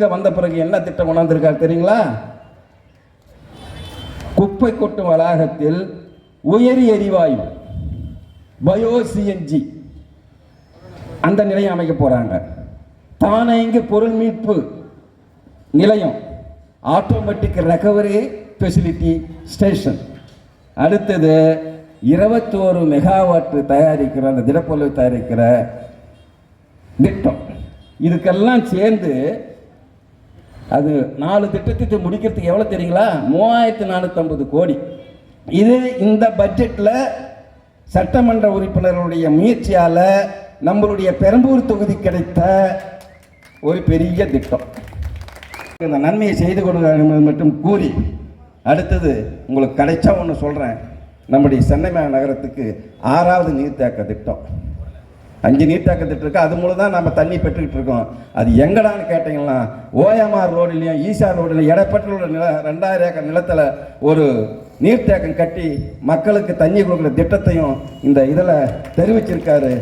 இருக்க வந்த பிறகு என்ன திட்டம் கொண்டாந்துருக்கார் தெரியுங்களா? குப்பை கொட்டும் வளாகத்தில் உயரி எரிவாயு பயோ சிஎன்ஜி அந்த நிலையம் அமைக்க போறாங்க. தானியங்கு பொருள் மீட்பு நிலையம். ஆட்டோமேட்டிக் ரெக்கவரி ஃபெசிலிட்டி ஸ்டேஷன் அடுத்தது இருபத்தோரு மெகாவாட்டு தயாரிக்கிற அந்த திடப்பொருள் தயாரிக்கிற திட்டம். இதுக்கெல்லாம் சேர்ந்து அது நாலு திட்டத்தை முடிக்கிறதுக்கு எவ்வளோ தெரியுங்களா? மூவாயிரத்து நானூற்றம்பது கோடி. இது இந்த பட்ஜெட்டில் சட்டமன்ற உறுப்பினர்களுடைய முயற்சியால் நம்மளுடைய பெரம்பூர் தொகுதி கிடைத்த ஒரு பெரிய திட்டம். இந்த நன்மையை செய்து கொடுக்க மட்டும் கூறி அடுத்தது உங்களுக்கு கிடைச்சா ஒன்று சொல்கிறேன் நம்முடைய சென்னை நகரத்துக்கு ஆறாவது நீர்த்தேக்க திட்டம். அஞ்சு நீர்த்தாக்க திட்டம் இருக்குது அது மூலம் தான் நம்ம தண்ணி பெற்றுக்கிட்டு இருக்கோம். அது எங்கடான்னு கேட்டிங்கன்னா ஓஎம்ஆர் ரோடுலையும் ஈசா ரோடுலையும் இடப்பட்ட உள்ள நில ரெண்டாயிரம் ஏக்கர் நிலத்தில் ஒரு நீர்த்தேக்கம் கட்டி மக்களுக்கு தண்ணி கொடுக்குற திட்டத்தையும் இந்த இதில் தெரிவிச்சிருக்காரு.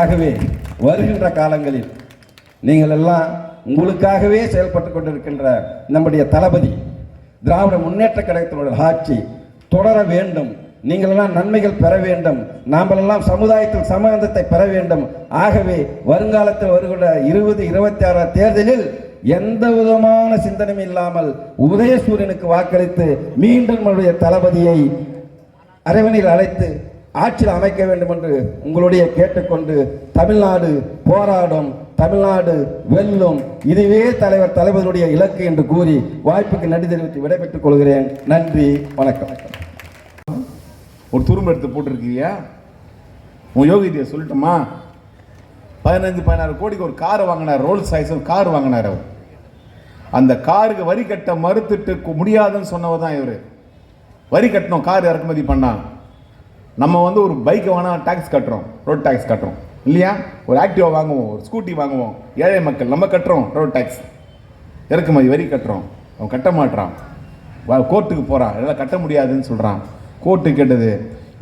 ஆகவே வருகின்ற காலங்களில் நீங்கள் எல்லாம் உங்களுக்காகவே செயல்பட்டு கொண்டிருக்கின்ற நம்முடைய தளபதி திராவிட முன்னேற்ற கழகத்தினுடைய ஆட்சி தொடர வேண்டும். நீங்களெல்லாம் நன்மைகள் பெற வேண்டும். நாமெல்லாம் சமுதாயத்தில் சமூகத்தை பெற வேண்டும். ஆகவே வருங்காலத்தில் வருகிற இருபது இருபத்தி ஆறாம் தேர்தலில் எந்த விதமான சிந்தனையும் இல்லாமல் உதயசூரியனுக்கு வாக்களித்து மீண்டும் நம்முடைய தளபதியை அரவணையில் அழைத்து ஆட்சியில் அமைக்க வேண்டும் என்று உங்களுடைய கேட்டுக்கொண்டு தமிழ்நாடு போராடும் தமிழ்நாடு வெல்லும் இதுவே தலைவர் தளபதியுடைய இலக்கு என்று கூறி வாய்ப்புக்கு நன்றி தெரிவித்து விடைபெற்றுக் கொள்கிறேன். நன்றி வணக்கம். ஒரு துரும்பு எடுத்து போட்டிருக்கீங்க? உன் யோகிதியை சொல்லட்டுமா? பதினஞ்சு பதினாறு கோடிக்கு ஒரு கார் வாங்கினார் ரோல்ஸ் சைஸ் கார் வாங்கினார் அவர். அந்த காருக்கு வரி கட்ட மறுத்துட்டு முடியாதுன்னு சொன்னவர் தான் இவர். வரி கட்டணும் கார் இறக்குமதி பண்ணா நம்ம வந்து ஒரு பைக்கை வேணால் டேக்ஸ் கட்டுறோம் ரோட் டேக்ஸ் கட்டுறோம். இல்லையா? ஒரு ஆக்டிவா வாங்குவோம் ஒரு ஸ்கூட்டி வாங்குவோம். ஏழை மக்கள் நம்ம கட்டுறோம் ரோட் டேக்ஸ் இறக்குமதி வரி கட்டுறோம். அவன் கட்ட மாட்டான் கோர்ட்டுக்கு போகிறான் இதெல்லாம் கட்ட முடியாதுன்னு சொல்கிறான் கோர்ட்டு கேட்டது.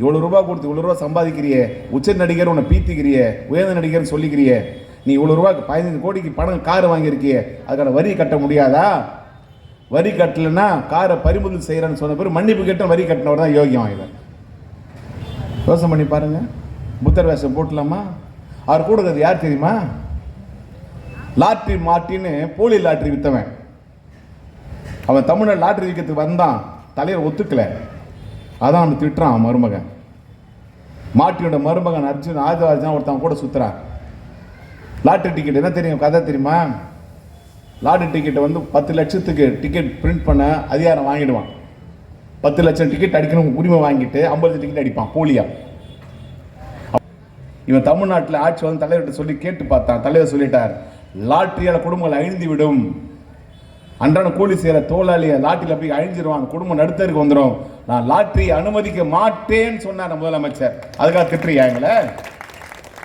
இவ்வளோ ரூபா கொடுத்து இவ்வளோ ரூபா சம்பாதிக்கிறியே. உச்ச நடிகர் உன்னை பீத்திக்கிறியே. உயர்ந்த நடிகர்னு சொல்லிக்கிறியே. நீ இவ்வளோ ரூபா பதினஞ்சு கோடிக்கு பணம் கார் வாங்கியிருக்கியே. அதுக்கான வரி கட்ட முடியாதா? வரி கட்டலைன்னா காரை பறிமுதல் செய்கிறேன்னு சொன்ன பிறகு மன்னிப்பு கேட்ட வரி கட்டினவர் தான் யோகியம் இவன். யோசனை பண்ணி பாருங்கள் புத்தர் வேஷம் போட்டலாமா? அவர் கூட இருக்கிறது யார் தெரியுமா? லாட்ரி மாட்டின்னு போலி லாட்ரி விற்றவன் அவன் தமிழ்நாடு லாட்ரி விற்கிறதுக்கு வந்தான். தலைவர் ஒத்துக்கலை. அதான் அவன் திட்டுறான் அவன் மருமகன். மாட்டியோட மருமகன் அர்ஜுன் ஆதிவாஜன் ஒருத்தன் கூட சுற்றுறான் லாட்ரி டிக்கெட் என்ன தெரியும்? கதை தெரியுமா? லாட்ரி டிக்கெட்டை வந்து பத்து லட்சத்துக்கு டிக்கெட் பிரிண்ட் பண்ண அதிகாரம் வாங்கிடுவான். பத்து லட்சம் டிக்கெட் அடிக்கணும் உரிமை வாங்கிட்டு ஐம்பது டிக்கெட் அடிப்பான் போலியா? இவன் தமிழ்நாட்டில் ஆட்சி வந்து தலைவர்கிட்ட சொல்லி கேட்டு பார்த்தான். தலைவர் சொல்லிட்டார் லாட்டரியால் குடும்பங்கள் அழிந்து விடும். அன்றாட கூலி செய்கிற தோலாளியை லாட்டரியில் போய் அழிஞ்சிருவாங்க குடும்பம் நடுத்தருக்கு வந்துடும் நான் லாட்டரி அனுமதிக்க மாட்டேன்னு சொன்னார் முதலமைச்சர். அதுக்காக திட்டுறியா எங்களை?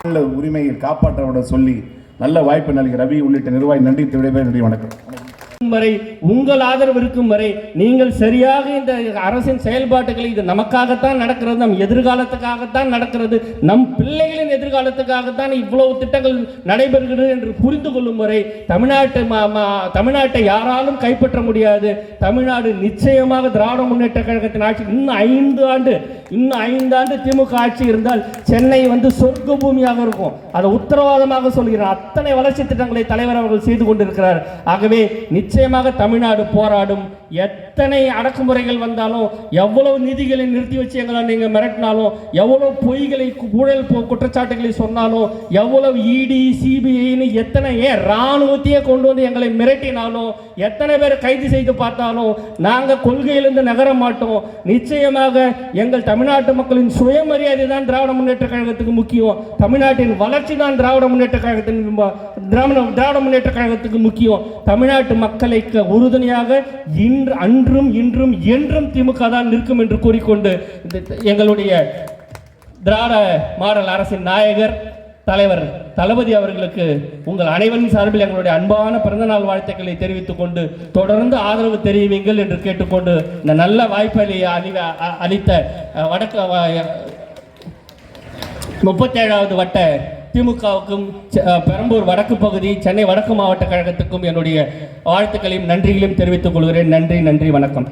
நல்ல உரிமையை காப்பாற்ற சொல்லி நல்ல வாய்ப்பு நல்கி ரவி உள்ளிட்ட நிர்வாகி நன்றி விடைபெற நன்றி வணக்கம். வரை உங்கள் ஆதரவு இருக்கும் வரை நீங்கள் சரியாக இந்த அரசின் செயல்பாட்டுகளை இது நமக்காகத்தான் நடக்கிறது நம் எதிர்காலத்துக்காகத்தான் நடக்கிறது நம் பிள்ளைகளை எதிர்காலத்துக்காகத்தான் இவ்வளவு திட்டங்கள் நடைபெறுகிறது என்று புரிந்து கொள்ளும் வரை தமிழ்நாட்டை தமிழ்நாட்டை யாராலும் கைப்பற்ற முடியாது. தமிழ்நாடு நிச்சயமாக திராவிட முன்னேற்ற கழகத்தின் ஆட்சி இன்னும் ஐந்து ஆண்டு இன்னும் ஐந்து ஆண்டு திமுக ஆட்சி இருந்தால் சென்னை வந்து சொர்க்க பூமியாக இருக்கும். அதை உத்தரவாதமாக சொல்கிறேன் அத்தனை வளர்ச்சி திட்டங்களை தலைவர் அவர்கள் செய்து கொண்டிருக்கிறார். ஆகவே நிச்சயமாக தமிழ்நாடு போராடும். எத்தனை அடக்குமுறைகள் வந்தாலும் எவ்வளவு நிதிகளை நிறுத்தி வச்சு எங்களை நீங்கள் மிரட்டினாலும் எவ்வளவு பொய்களை ஊழல் குற்றச்சாட்டு குற்றச்சாட்டுகளை சொன்னாலும் எவ்வளவு இடி சிபிஐன்னு எத்தனை ஏன் ராணுவத்தையே கொண்டு வந்து எங்களை மிரட்டினாலும் எத்தனை பேர் கைது செய்து பார்த்தாலும் நாங்கள் கொள்கையிலிருந்து நகர மாட்டோம். நிச்சயமாக எங்கள் தமிழ்நாட்டு மக்களின் சுயமரியாதை தான் திராவிட முன்னேற்ற கழகத்துக்கு முக்கியம். தமிழ்நாட்டின் வளர்ச்சி தான் திராவிட முன்னேற்ற கழகத்தின் திராவிட திராவிட முன்னேற்ற கழகத்துக்கு முக்கியம். தமிழ்நாட்டு மக்களை உறுதுணையாக இன்று அன்றும் இன்றும் என்றும் திமுக தான் நிற்கும் என்று கூறிக்கொண்டு எங்களுடைய திராவிட மாடல் அரசின் நாயகர் தலைவர் தளபதி அவர்களுக்கு உங்கள் அனைவரின் சார்பில் எங்களுடைய அன்பான பிறந்தநாள் வாழ்த்துக்களை தெரிவித்துக் கொண்டு தொடர்ந்து ஆதரவு தெரிவிங்கள் என்று கேட்டுக்கொண்டு இந்த நல்ல வாய்ப்பை அளித்த வடக்கு முப்பத்தேழாவது வட்ட திமுகவுக்கும் செ- பெரம்பூர் வடக்கு பகுதி சென்னை வடக்கு மாவட்ட கழகத்துக்கும் என்னுடைய வாழ்த்துக்களையும் நன்றிகளையும் தெரிவித்துக் கொள்கிறேன். நன்றி நன்றி வணக்கம்.